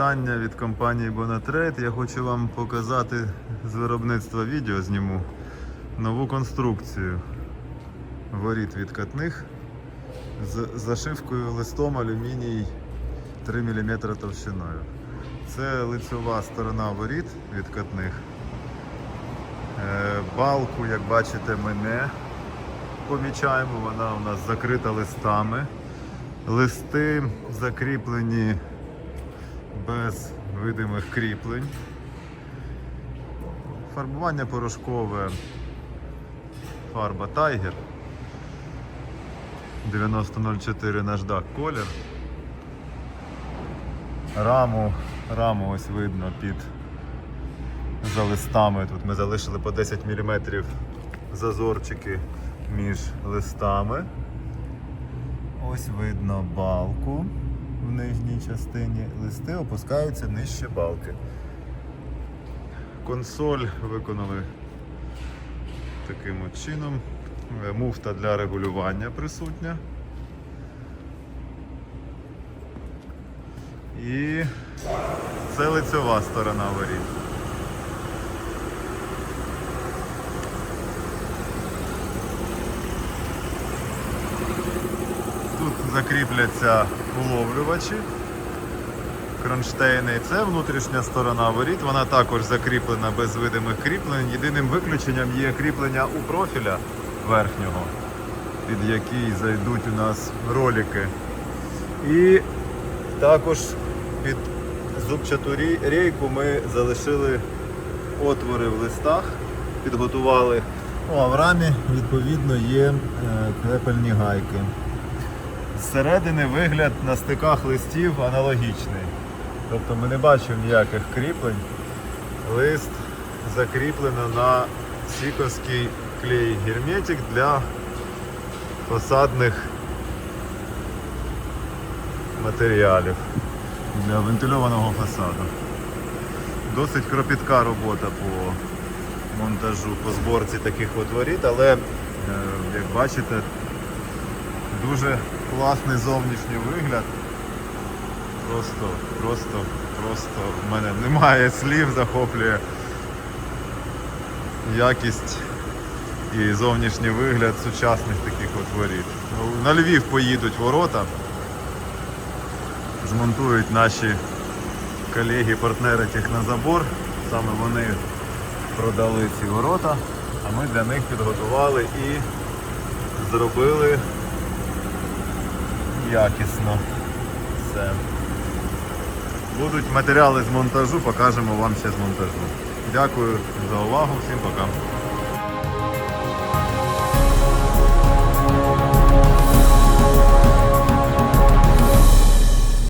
Вітання від компанії Bonatrade. Я хочу вам показати з виробництва відео зніму нову конструкцію воріт відкатних з зашивкою листом алюміній 3 мм товщиною. Це лицьова сторона воріт відкатних. Е, Балку, як бачите, ми не помічаємо, вона у нас закрита листами. Листи закріплені без видимих кріплень. Фарбування порошкове фарба Tiger 9004 наждак колір. Раму, раму ось видно під за листами. Тут ми залишили по 10 мм зазорчики між листами. Ось видно балку в нижній частині. Листи опускаються нижче балки. Консоль виконали таким от чином. Е, Муфта для регулювання присутня. І це лицева сторона воріт. Тут закріпляться уловлювачі, кронштейни. Це внутрішня сторона воріт. Вона також закріплена без видимих кріплень. Єдиним виключенням є кріплення у профіля верхнього, під який зайдуть у нас ролики. І також під зубчату рейку ми залишили отвори в листах, підготували. Ну, а в рамі відповідно є е, крепельні гайки. Зсередини вигляд на стиках листів аналогічний. Тобто ми не бачимо ніяких кріплень. Лист закріплено на сіковський клей герметик для фасадних матеріалів для вентильованого фасаду. Досить кропітка робота по монтажу, по зборці таких от воріт, але, е, як бачите, дуже класний зовнішній вигляд. Просто, просто, просто в мене немає слів, захоплює якість і зовнішній вигляд сучасних таких от воріт. Ну, На Львів поїдуть ворота, змонтують наші колеги-партнери Технозабор. Саме вони продали ці ворота, а ми для них підготували і зробили якісно все. Будуть матеріали з монтажу, покажемо вам ще з монтажу. Дякую за увагу, всім пока.